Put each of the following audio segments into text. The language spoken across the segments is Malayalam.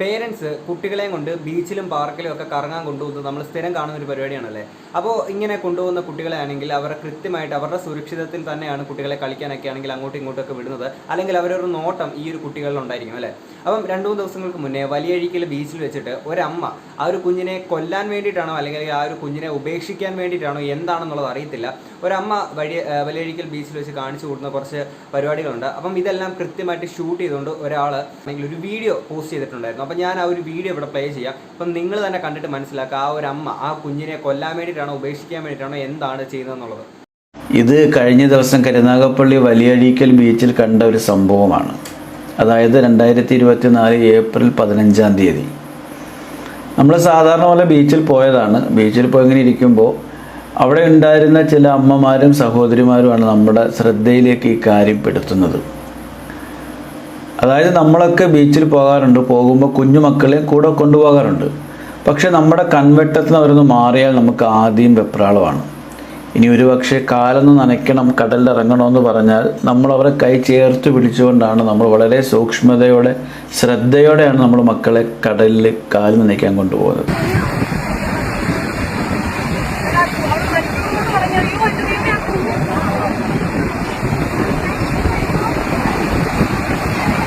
പേരൻസ് കുട്ടികളെയും കൊണ്ട് ബീച്ചിലും പാർക്കിലും ഒക്കെ കറങ്ങാൻ കൊണ്ടുപോകുന്നത് നമ്മൾ സ്ഥിരം കാണുന്ന ഒരു പരിപാടിയാണല്ലേ? അപ്പോൾ ഇങ്ങനെ കൊണ്ടുപോകുന്ന കുട്ടികളെ ആണെങ്കിൽ അവർ കൃത്യമായിട്ട് അവരുടെ സുരക്ഷിതത്തിൽ തന്നെയാണ് കുട്ടികളെ കളിക്കാനൊക്കെ ആണെങ്കിൽ അങ്ങോട്ടും ഇങ്ങോട്ടൊക്കെ വിടുന്നത്. അല്ലെങ്കിൽ അവരൊരു നോട്ടം ഈ ഒരു കുട്ടികളിലുണ്ടായിരിക്കും അല്ലേ? അപ്പം രണ്ടു മൂന്ന് ദിവസങ്ങൾക്ക് മുന്നേ വലിയഴിക്കൽ ബീച്ചിൽ വെച്ചിട്ട് ഒരമ്മ ആ ഒരു കുഞ്ഞിനെ കൊല്ലാൻ വേണ്ടിയിട്ടാണോ അല്ലെങ്കിൽ ആ ഒരു കുഞ്ഞിനെ ഉപേക്ഷിക്കാൻ വേണ്ടിയിട്ടാണോ എന്താണെന്നുള്ളത് അറിയത്തില്ല. ഒരമ്മ വഴി വലിയ വലിയഴിക്കൽ ബീച്ചിൽ വെച്ച് കാണിച്ചു കൊടുക്കുന്ന കുറച്ച് പരിപാടികളുണ്ട്. അപ്പം ഇതെല്ലാം കൃത്യമായിട്ട് ഷൂട്ട് ചെയ്തുകൊണ്ട് ഒരാൾ അല്ലെങ്കിൽ ഒരു വീഡിയോ പോസ്റ്റ് ചെയ്തിട്ടുണ്ടായിരുന്നു. അപ്പം ഞാൻ ആ ഒരു വീഡിയോ ഇവിടെ പ്ലേ ചെയ്യാം. അപ്പം നിങ്ങൾ തന്നെ കണ്ടിട്ട് മനസ്സിലാക്കുക ആ ഒരു അമ്മ ആ കുഞ്ഞിനെ കൊല്ലാൻ വേണ്ടിയിട്ടാണോ ഉപേക്ഷിക്കാൻ വേണ്ടിയിട്ടാണോ എന്താണ് ചെയ്യുന്നതെന്നുള്ളത്? ഇത് കഴിഞ്ഞ ദിവസം കരുനാഗപ്പള്ളി വലിയഴീക്കൽ ബീച്ചിൽ കണ്ട ഒരു സംഭവമാണ്. അതായത് രണ്ടായിരത്തി ഇരുപത്തി നാല് ഏപ്രിൽ പതിനഞ്ചാം തീയതി. നമ്മൾ സാധാരണ പോലെ ബീച്ചിൽ പോയതാണ്. ബീച്ചിൽ പോയി ഇങ്ങനെ ഇരിക്കുമ്പോൾ അവിടെ ഉണ്ടായിരുന്ന ചില അമ്മമാരും സഹോദരിമാരുമാണ് നമ്മുടെ ശ്രദ്ധയിലേക്ക് ഈ കാര്യം പെടുത്തുന്നത്. അതായത് നമ്മളൊക്കെ ബീച്ചിൽ പോകാറുണ്ട്. പോകുമ്പോൾ കുഞ്ഞു മക്കളെയും കൂടെ കൊണ്ടുപോകാറുണ്ട്. പക്ഷെ നമ്മുടെ കൺവെട്ടത്തിന് അവരൊന്ന് മാറിയാൽ നമുക്ക് ആദ്യം വെപ്രാളമാണ്. ഇനി ഒരു പക്ഷേ കാലൊന്ന് നനയ്ക്കണം കടലിൽ ഇറങ്ങണമെന്ന് പറഞ്ഞാൽ നമ്മൾ അവരെ കൈ ചേർത്ത് പിടിച്ചുകൊണ്ടാണ് നമ്മൾ വളരെ സൂക്ഷ്മതയോടെ ശ്രദ്ധയോടെയാണ് നമ്മൾ മക്കളെ കടലിൽ കാൽ നനയ്ക്കാൻ കൊണ്ടുപോകുന്നത്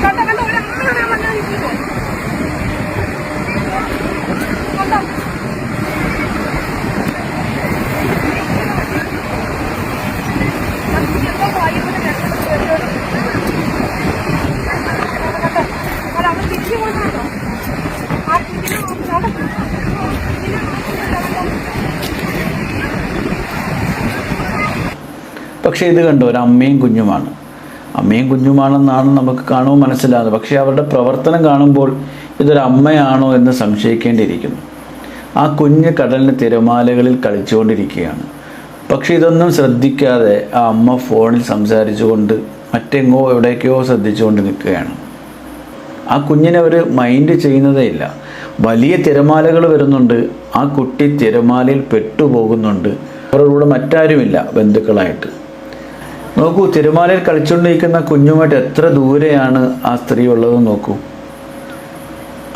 കണ്ട കണ്ട ഒരു അമ്മയാണ് അങ്ങനെ ഇരിക്കുന്നത് കണ്ടോ എന്തോ വായുവിന്റെ രക്ഷപ്പെട്ടു വരുന്നത്. കണ്ടോ? അത് അവൻ തിരിച്ചു കൊടുക്കണോ ആ കുഞ്ഞിനെ നോക്കാം പക്ഷേ ഇത് കണ്ടോ ഒരു അമ്മയും കുഞ്ഞുമാണ്. അമ്മയും കുഞ്ഞുമാണെന്നാണ് നമുക്ക് കാണുമ്പോൾ മനസ്സിലാകുന്നത്. പക്ഷേ അവരുടെ പ്രവർത്തനം കാണുമ്പോൾ ഇതൊരു അമ്മയാണോ എന്ന് സംശയിക്കേണ്ടിയിരിക്കുന്നു. ആ കുഞ്ഞ് കടലിന് തിരമാലകളിൽ കളിച്ചുകൊണ്ടിരിക്കുകയാണ്. പക്ഷെ ഇതൊന്നും ശ്രദ്ധിക്കാതെ ആ അമ്മ ഫോണിൽ സംസാരിച്ചുകൊണ്ട് മറ്റെങ്ങോ എവിടേക്കോ ശ്രദ്ധിച്ചുകൊണ്ട് നിൽക്കുകയാണ്. ആ കുഞ്ഞിനെ അവർ മൈൻഡ് ചെയ്യുന്നതേ ഇല്ല. വലിയ തിരമാലകൾ വരുന്നുണ്ട്. ആ കുട്ടി തിരമാലയിൽ പെട്ടുപോകുന്നുണ്ട്. അവരുടെ കൂടെ മറ്റാരുമില്ല ബന്ധുക്കളായിട്ട്. നോക്കൂ തിരുമാലയിൽ കളിച്ചുകൊണ്ടിരിക്കുന്ന കുഞ്ഞുമായിട്ട് എത്ര ദൂരെയാണ് ആ സ്ത്രീ ഉള്ളതെന്ന് നോക്കൂ.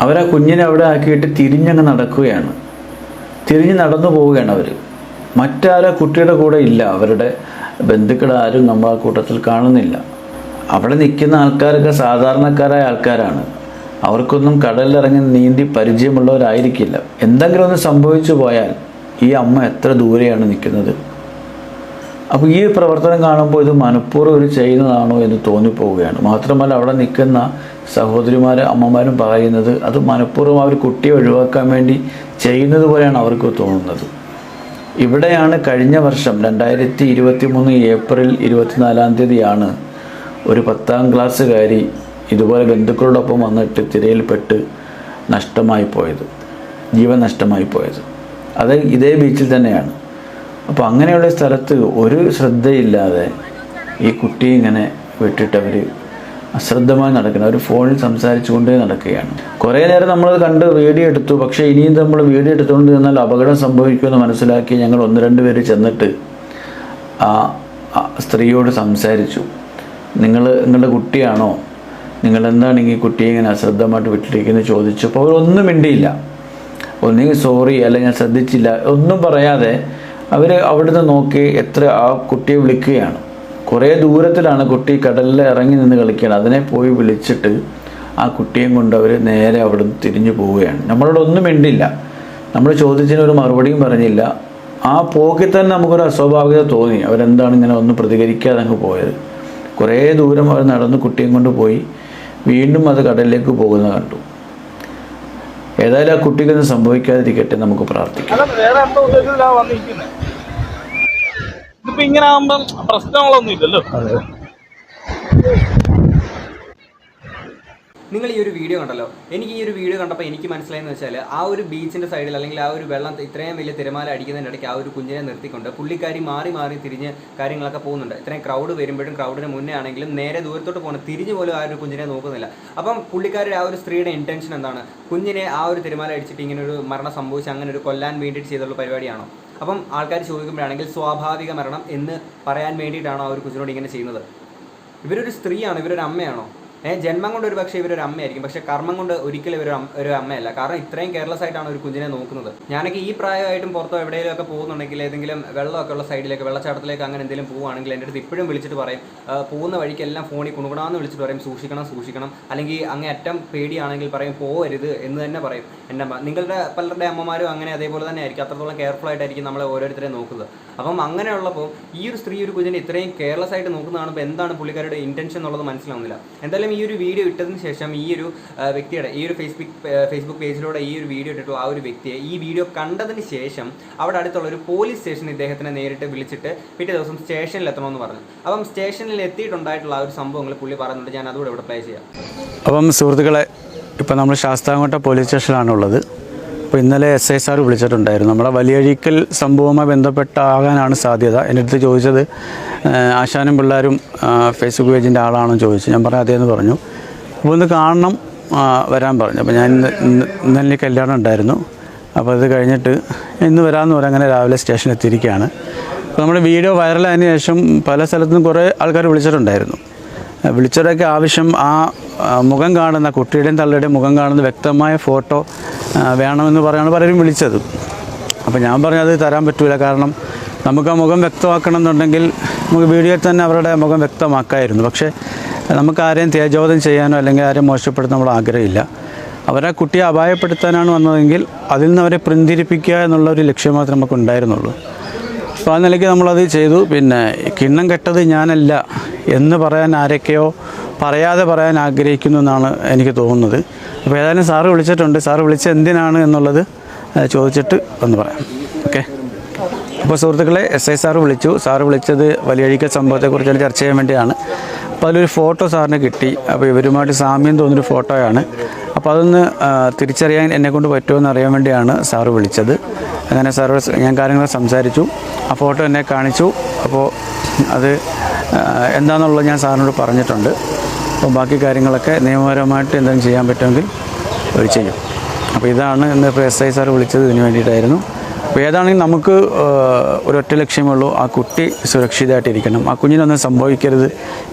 അവരാ കുഞ്ഞിനെ അവിടെ ആക്കിയിട്ട് തിരിഞ്ഞങ്ങ് നടക്കുകയാണ്. തിരിഞ്ഞ് നടന്നു പോവുകയാണ് അവർ മറ്റാരും കുട്ടിയുടെ കൂടെ ഇല്ല. അവരുടെ ബന്ധുക്കളാരും നമ്മൾ ആ കൂട്ടത്തിൽ കാണുന്നില്ല. അവിടെ നിൽക്കുന്ന ആൾക്കാരൊക്കെ സാധാരണക്കാരായ ആൾക്കാരാണ്. അവർക്കൊന്നും കടലിലിറങ്ങി നീന്തി പരിചയമുള്ളവരായിരിക്കില്ല. എന്തെങ്കിലും ഒന്ന് സംഭവിച്ചു പോയാൽ ഈ അമ്മ എത്ര ദൂരെയാണ് നിൽക്കുന്നത്? അപ്പോൾ ഈ പ്രവർത്തനം കാണുമ്പോൾ ഇത് മനഃപൂർവം ഒരു ചെയ്യുന്നതാണോ എന്ന് തോന്നിപ്പോവുകയാണ്. മാത്രമല്ല അവിടെ നിൽക്കുന്ന സഹോദരിമാരും അമ്മമാരും പറയുന്നത് അത് മനഃപൂർവം അവർ കുട്ടിയെ ഒഴിവാക്കാൻ വേണ്ടി ചെയ്യുന്നത് പോലെയാണ് അവർക്ക് തോന്നുന്നത്. ഇവിടെയാണ് കഴിഞ്ഞ വർഷം രണ്ടായിരത്തി ഇരുപത്തി മൂന്ന് ഏപ്രിൽ ഇരുപത്തിനാലാം തീയതിയാണ് ഒരു പത്താം ക്ലാസ്സുകാരി ഇതുപോലെ ബന്ധുക്കളോടൊപ്പം വന്നിട്ട് തിരയിൽപ്പെട്ട് നഷ്ടമായി പോയത്. ജീവൻ നഷ്ടമായി പോയത്. അത് ഇതേ ബീച്ചിൽ തന്നെയാണ്. അപ്പോൾ അങ്ങനെയുള്ള സ്ഥലത്ത് ഒരു ശ്രദ്ധയില്ലാതെ ഈ കുട്ടി ഇങ്ങനെ വിട്ടിട്ടവർ അശ്രദ്ധമായി നടക്കുന്നത് അവർ ഫോണിൽ സംസാരിച്ചുകൊണ്ടേ നടക്കുകയാണ്. കുറേ നേരം നമ്മൾ കണ്ട് വീഡിയോ എടുത്തു. പക്ഷേ ഇനിയും നമ്മൾ വീഡിയോ എടുത്തുകൊണ്ട് നിന്നാൽ അപകടം സംഭവിക്കുമെന്ന് മനസ്സിലാക്കി ഞങ്ങൾ ഒന്ന് രണ്ട് പേര് ചെന്നിട്ട് ആ സ്ത്രീയോട് സംസാരിച്ചു. നിങ്ങൾ നിങ്ങളുടെ കുട്ടിയാണോ? നിങ്ങൾ എന്താണ് ഈ കുട്ടിയെ ഇങ്ങനെ അശ്രദ്ധമായിട്ട് വിട്ടിരിക്കുന്നത്? ചോദിച്ചപ്പോൾ അവരൊന്നും മിണ്ടിയില്ല. ഒന്നുകിൽ സോറി അല്ല ഞാൻ ശ്രദ്ധിച്ചില്ല. ഒന്നും പറയാതെ അവർ അവിടുന്ന് നോക്കി എത്ര ആ കുട്ടിയെ വിളിക്കുകയാണ്. കുറേ ദൂരത്തിലാണ് കുട്ടി കടലിൽ ഇറങ്ങി നിന്ന് കളിക്കുകയാണ് അതിനെ പോയി വിളിച്ചിട്ട് ആ കുട്ടിയും കൊണ്ട് അവർ നേരെ അവിടുന്ന് തിരിഞ്ഞു പോവുകയാണ്. നമ്മളോട് ഒന്നും മിണ്ടില്ല. നമ്മൾ ചോദിച്ചതിന് ഒരു മറുപടിയും പറഞ്ഞില്ല. ആ പോക്കിൽ തന്നെ നമുക്കൊരു അസ്വാഭാവികത തോന്നി. അവരെന്താണ് ഇങ്ങനെ ഒന്നും പ്രതികരിക്കാതെ അങ്ങ് പോയത്? കുറേ ദൂരം അവർ നടന്ന് കുട്ടിയും കൊണ്ട് പോയി വീണ്ടും അത് കടലിലേക്ക് പോകുന്ന കണ്ടു. ഏതായാലും ആ കുട്ടിക്കൊന്നും സംഭവിക്കാതിരിക്കട്ടെ നമുക്ക് പ്രാർത്ഥിക്കാം അല്ല വേറെ എന്തോ ഉദ്ദേശത്തിലാ വന്നിരിക്കുന്നത് ഇതിപ്പോ ഇങ്ങനെ ആകുമ്പം പ്രശ്നങ്ങളൊന്നും ഇല്ലല്ലോ. നിങ്ങൾ ഈ ഒരു വീഡിയോ കണ്ടല്ലോ. എനിക്ക് ഈ ഒരു വീഡിയോ കണ്ടപ്പോൾ എനിക്ക് മനസ്സിലായെന്ന് വെച്ചാൽ ആ ഒരു ബീച്ചിന്റെ സൈഡിൽ അല്ലെങ്കിൽ ആ ഒരു വെള്ളം ഇത്രയും വലിയ തിരമാല അടിക്കുന്നതിന്റെ ഇടയ്ക്ക് ആ ഒരു കുഞ്ഞിനെ നിർത്തിക്കൊണ്ട് പുള്ളിക്കാരി മാറി മാറി തിരിഞ്ഞ് കാര്യങ്ങളൊക്കെ പോകുന്നുണ്ട്. ഇത്രയും ക്രൗഡ് വരുമ്പോഴും ക്രൗഡിന് മുന്നേ ആണെങ്കിലും നേരെ ദൂരത്തോട്ട് പോകണം. തിരിഞ്ഞു പോലും ആ ഒരു കുഞ്ഞിനെ നോക്കുന്നില്ല. അപ്പം പുള്ളിക്കാരുടെ ആ ഒരു സ്ത്രീയുടെ ഇന്റൻഷൻ എന്താണ്? കുഞ്ഞിനെ ആ ഒരു തിരമാല അടിച്ചിട്ട് ഇങ്ങനെ ഒരു മരണം സംഭവിച്ച് അങ്ങനെ ഒരു കൊല്ലാൻ വേണ്ടിയിട്ട് ചെയ്തുള്ള പരിപാടിയാണോ? അപ്പം ആൾക്കാർ ചോദിക്കുമ്പോഴാണെങ്കിൽ സ്വാഭാവിക മരണം എന്ന് പറയാൻ വേണ്ടിയിട്ടാണോ ആ ഒരു ഇങ്ങനെ ചെയ്യുന്നത്? ഇവരൊരു സ്ത്രീയാണ്? ഇവരൊരു അമ്മയാണോ? ജന്മം കൊണ്ട് ഒരു പക്ഷേ ഇവരൊരു അമ്മയായിരിക്കും. പക്ഷെ കർമ്മം കൊണ്ട് ഒരിക്കലും ഇവർ ഒരു അമ്മയല്ല. കാരണം ഇത്രയും കെയർലെസ് ആയിട്ടാണ് ഒരു കുഞ്ഞിനെ നോക്കുന്നത്. ഞാനൊക്കെ ഈ പ്രായമായിട്ടും പുറത്തോ എവിടെയെങ്കിലും ഒക്കെ പോകുന്നുണ്ടെങ്കിൽ ഏതെങ്കിലും വെള്ളമൊക്കെ ഉള്ള സൈഡിലേക്ക് വെള്ളച്ചാട്ടത്തിലേക്ക് അങ്ങനെ എന്തെങ്കിലും പോവുകയാണെങ്കിൽ എന്റെ അടുത്ത് ഇപ്പോഴും വിളിച്ചിട്ട് പറയും പോകുന്ന വഴിക്കെല്ലാം ഫോണിൽ കുണുകണമെന്ന് വിളിച്ചിട്ട് പറയും സൂക്ഷിക്കണം സൂക്ഷിക്കണം. അല്ലെങ്കിൽ അങ്ങേ അറ്റം പേടിയാണെങ്കിൽ പറയും പോവരുത് എന്ന് തന്നെ പറയും. എന്റെ അമ്മ നിങ്ങളുടെ പലരുടെ അമ്മമാരും അങ്ങനെ അതേപോലെ തന്നെ ആയിരിക്കും. അത്രത്തോളം കെയർഫുൾ ആയിട്ടായിരിക്കും നമ്മളെ ഓരോരുത്തരെ നോക്കുന്നത്. അപ്പം അങ്ങനെയുള്ളപ്പോൾ ഈ ഒരു സ്ത്രീ ഒരു കുഞ്ഞിനെ ഇത്രയും കെയർലെസ് ആയിട്ട് നോക്കുന്ന കാണുമ്പോൾ എന്താണ് പുള്ളിക്കാരുടെ ഇന്റൻഷൻ എന്നുള്ളത് മനസ്സിലാവുന്നില്ല. എന്തായാലും ഈ ഒരു വീഡിയോ ഇട്ടതിന് ശേഷം ഈ ഒരു വ്യക്തിയുടെ ഈ ഒരു ഫേസ്ബുക്ക് ഫേസ്ബുക്ക് പേജിലൂടെ ഈ ഒരു വീഡിയോ ഇട്ടിട്ടു ആ ഒരു വ്യക്തിയെ ഈ വീഡിയോ കണ്ടതിന് ശേഷം അവിടെ അടുത്തുള്ള ഒരു പോലീസ് സ്റ്റേഷൻ ഇദ്ദേഹത്തിനെ നേരിട്ട് വിളിച്ചിട്ട് പിറ്റേ ദിവസം സ്റ്റേഷനിൽ എത്തണമെന്ന് പറഞ്ഞു. അപ്പം സ്റ്റേഷനിൽ എത്തിയിട്ടുണ്ടായിട്ടുള്ള ആ ഒരു സംഭവങ്ങൾ പുള്ളി പറയുന്നുണ്ട് ഞാൻ അതുകൂടെ ഇവിടെ പ്ലേ ചെയ്യാം. അപ്പം സുഹൃത്തുക്കളെ ഇപ്പം നമ്മൾ ശാസ്താംകോട്ട പോലീസ് സ്റ്റേഷനിലാണുള്ളത് അപ്പോൾ ഇന്നലെ എസ് ഐ സാർ വിളിച്ചിട്ടുണ്ടായിരുന്നു. നമ്മുടെ വലിയഴിക്കൽ സംഭവവുമായി ബന്ധപ്പെട്ടാകാനാണ് സാധ്യത. എന്റെ അടുത്ത് ചോദിച്ചത് ആശാനും പിള്ളേരും ഫേസ്ബുക്ക് പേജിന്റെ ആളാണെന്ന് ചോദിച്ചു. ഞാൻ പറഞ്ഞു അതേന്ന് പറഞ്ഞു. അപ്പോൾ ഒന്ന് കാണണം വരാൻ പറഞ്ഞു. അപ്പോൾ ഞാൻ ഇന്ന് ഇന്ന് ഇന്നലെ കല്യാണം ഉണ്ടായിരുന്നു. അപ്പോൾ അത് കഴിഞ്ഞിട്ട് ഇന്ന് വരാമെന്ന് പറഞ്ഞാൽ അങ്ങനെ രാവിലെ സ്റ്റേഷനിൽ എത്തിയിരിക്കുകയാണ്. അപ്പോൾ നമ്മുടെ വീഡിയോ വൈറലായതിനു ശേഷം പല സ്ഥലത്തുനിന്നും കുറേ ആൾക്കാർ വിളിച്ചിട്ടുണ്ടായിരുന്നു. വിളിച്ചവരൊക്കെ ആവശ്യം ആ മുഖം കാണുന്ന കുട്ടിയുടെയും തള്ളിയുടെയും മുഖം കാണുന്ന വ്യക്തമായ ഫോട്ടോ വേണമെന്ന് പറയാണ് പലരും വിളിച്ചത്. അപ്പോൾ ഞാൻ പറഞ്ഞത് തരാൻ പറ്റൂല. കാരണം നമുക്ക് ആ മുഖം വ്യക്തമാക്കണം എന്നുണ്ടെങ്കിൽ നമുക്ക് വീഡിയോയിൽ തന്നെ അവരുടെ മുഖം വ്യക്തമാക്കായിരുന്നു. പക്ഷേ നമുക്ക് ആരെയും തേജോധം ചെയ്യാനോ അല്ലെങ്കിൽ ആരെയും മോശപ്പെടുത്താൻ നമ്മൾ ആഗ്രഹമില്ല. അവരെ കുട്ടിയെ അപായപ്പെടുത്താനാണ് വന്നതെങ്കിൽ അതിൽ നിന്ന് അവരെ പിന്തിരിപ്പിക്കുക എന്നുള്ള ഒരു ലക്ഷ്യം മാത്രമേ നമുക്ക് ഉണ്ടായിരുന്നുള്ളൂ. അപ്പോൾ ആ നിലയ്ക്ക് നമ്മളത് ചെയ്തു. പിന്നെ കിണ്ണം കെട്ടത് ഞാനല്ല. എന്ന് പറയാൻ ആരൊക്കെയോ പറയാതെ പറയാൻ ആഗ്രഹിക്കുന്നു എന്നാണ് എനിക്ക് തോന്നുന്നത്. അപ്പോൾ ഏതായാലും സാറ് വിളിച്ചിട്ടുണ്ട്. സാറ് വിളിച്ച എന്തിനാണ് എന്നുള്ളത് ചോദിച്ചിട്ട് ഒന്ന് പറയാം. ഓക്കെ. അപ്പോൾ സുഹൃത്തുക്കളെ എസ് ഐ സാറ് വിളിച്ചു. സാറ് വിളിച്ചത് വലിയഴിക്കൽ സംഭവത്തെക്കുറിച്ച് ചർച്ച ചെയ്യാൻ വേണ്ടിയാണ്. അപ്പോൾ അതിലൊരു ഫോട്ടോ സാറിന് കിട്ടി. അപ്പോൾ ഇവരുമായിട്ട് സാമ്യം തോന്നുന്നൊരു ഫോട്ടോയാണ്. അപ്പോൾ അതൊന്ന് തിരിച്ചറിയാൻ എന്നെക്കൊണ്ട് കൊണ്ട് പറ്റുമോ എന്ന് അറിയാൻ വേണ്ടിയാണ് സാറ് വിളിച്ചത്. അങ്ങനെ സാറോട് ഞാൻ കാര്യങ്ങൾ സംസാരിച്ചു. ആ ഫോട്ടോ എന്നെ കാണിച്ചു. അപ്പോൾ അത് എന്താണെന്നുള്ളത് ഞാൻ സാറിനോട് പറഞ്ഞിട്ടുണ്ട്. അപ്പോൾ ബാക്കി കാര്യങ്ങളൊക്കെ നിയമപരമായിട്ട് എന്തെങ്കിലും ചെയ്യാൻ പറ്റുമെങ്കിൽ അവർ ചെയ്യും. അപ്പോൾ ഇതാണ് ഇന്ന് ഇപ്പോൾ എസ് ഐ സാർ വിളിച്ചത് ഇതിന് വേണ്ടിയിട്ടായിരുന്നു. അപ്പോൾ ഏതാണെങ്കിലും നമുക്ക് ഒരൊറ്റ ലക്ഷ്യമുള്ളൂ ആ കുട്ടി സുരക്ഷിതമായിട്ടിരിക്കണം ആ കുഞ്ഞിനൊന്നും സംഭവിക്കരുത്.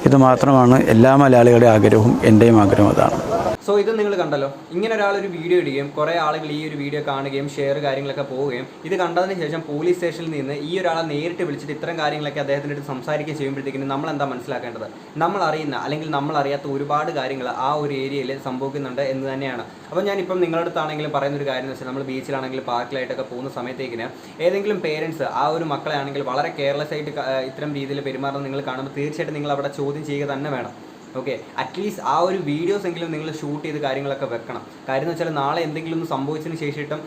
ഇത് മാത്രമാണ് എല്ലാ മലയാളികളുടെ ആഗ്രഹവും എന്റെയും ആഗ്രഹം അതാണ്. സോ ഇത് നിങ്ങൾ കണ്ടല്ലോ. ഇങ്ങനെ ഒരാൾ ഒരു വീഡിയോ ഇടുകയും കുറേ ആളുകൾ ഈ ഒരു വീഡിയോ കാണുകയും ഷെയർ കാര്യങ്ങളൊക്കെ പോവുകയും ഇത് കണ്ടതിന് ശേഷം പോലീസ് സ്റ്റേഷനിൽ നിന്ന് ഈ ഒരാളെ നേരിട്ട് വിളിച്ചിട്ട് ഇത്തരം കാര്യങ്ങളൊക്കെ അദ്ദേഹത്തിന്റെ അടുത്ത് സംസാരിക്കുകയും ചെയ്യുമ്പോഴത്തേക്കും നമ്മൾ എന്താ മനസ്സിലാക്കേണ്ടത്? നമ്മൾ അറിയുന്ന അല്ലെങ്കിൽ നമ്മൾ അറിയാത്ത ഒരുപാട് കാര്യങ്ങൾ ആ ഒരു ഏരിയയിൽ സംഭവിക്കുന്നുണ്ട് എന്ന് തന്നെയാണ്. അപ്പോൾ ഞാനിപ്പം നിങ്ങളുടെ അടുത്താണെങ്കിലും പറയുന്ന ഒരു കാര്യം എന്ന് വെച്ചാൽ നമ്മൾ ബീച്ചിലാണെങ്കിലും പാർക്കിലായിട്ടൊക്കെ പോകുന്ന സമയത്തേക്കിന് ഏതെങ്കിലും പേരൻസ് ആ ഒരു മക്കളെ ആണെങ്കിൽ വളരെ കെയർലെസ് ആയിട്ട് ഇത്തരം രീതിയിൽ പെരുമാറുന്നത് നിങ്ങൾ കാണുമ്പോൾ തീർച്ചയായിട്ടും നിങ്ങൾ അവിടെ ചോദ്യം ചെയ്യുക തന്നെ വേണം. ഓക്കെ അറ്റ്ലീസ്റ്റ് ആ ഒരു വീഡിയോസ് എങ്കിലും നിങ്ങൾ ഷൂട്ട് ചെയ്ത് കാര്യങ്ങളൊക്കെ വെക്കണം. കാര്യം എന്ന് വെച്ചാൽ നാളെ എന്തെങ്കിലും ഒന്ന് സംഭവിച്ചതിന് ശേഷം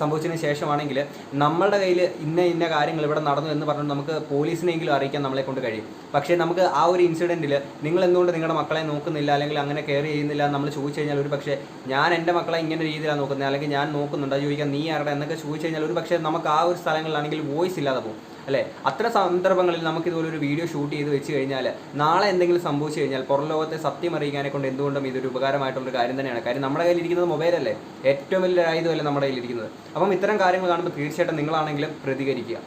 സംഭവിച്ചതിന് ശേഷമാണെങ്കിൽ നമ്മളുടെ കയ്യിൽ ഇന്ന ഇന്ന കാര്യങ്ങൾ ഇവിടെ നടന്നു എന്ന് പറഞ്ഞിട്ട് നമുക്ക് പോലീസിനെങ്കിലും അറിയിക്കാൻ നമ്മളെ കൊണ്ട് കഴിയും. പക്ഷേ നമുക്ക് ആ ഒരു ഇൻസിഡന്റിൽ നിങ്ങൾ എന്തുകൊണ്ട് നിങ്ങളുടെ മക്കളെ നോക്കുന്നില്ല അല്ലെങ്കിൽ അങ്ങനെ കെയർ ചെയ്യുന്നില്ല നമ്മൾ ചോദിച്ചു കഴിഞ്ഞാൽ ഒരു പക്ഷേ ഞാൻ എന്റെ മക്കളെ ഇങ്ങനെ രീതിയിലാണ് നോക്കുന്നത് അല്ലെങ്കിൽ ഞാൻ നോക്കുന്നുണ്ട് ചോദിക്കാം നീ ആരുടെ എന്നൊക്കെ ചോദിച്ചു കഴിഞ്ഞാൽ ഒരു പക്ഷേ നമുക്ക് ആ ഒരു സ്ഥലങ്ങളിലാണെങ്കിൽ വോയിസ് ഇല്ലാതെ പോകും. അല്ലേ? അത്ര സന്ദർഭങ്ങളിൽ നമുക്ക് ഇതുപോലെ ഒരു വീഡിയോ ഷൂട്ട് ചെയ്ത് വെച്ച് കഴിഞ്ഞാൽ നാളെ എന്തെങ്കിലും സംഭവിച്ചു കഴിഞ്ഞാൽ പുറം ലോകത്തെ സത്യം അറിയിക്കാനെ കൊണ്ട് എന്തുകൊണ്ടും ഇതൊരു ഉപകാരമായിട്ടുള്ളൊരു കാര്യം തന്നെയാണ്. കാര്യം നമ്മുടെ കയ്യിലിരിക്കുന്നത് മൊബൈലല്ലേ ഏറ്റവും വലിയ ആയുധമല്ലേ നമ്മുടെ കയ്യിലിരിക്കുന്നത്. അപ്പം ഇത്തരം കാര്യങ്ങൾ കാണുമ്പോൾ തീർച്ചയായിട്ടും നിങ്ങളാണെങ്കിലും പ്രതികരിക്കുക.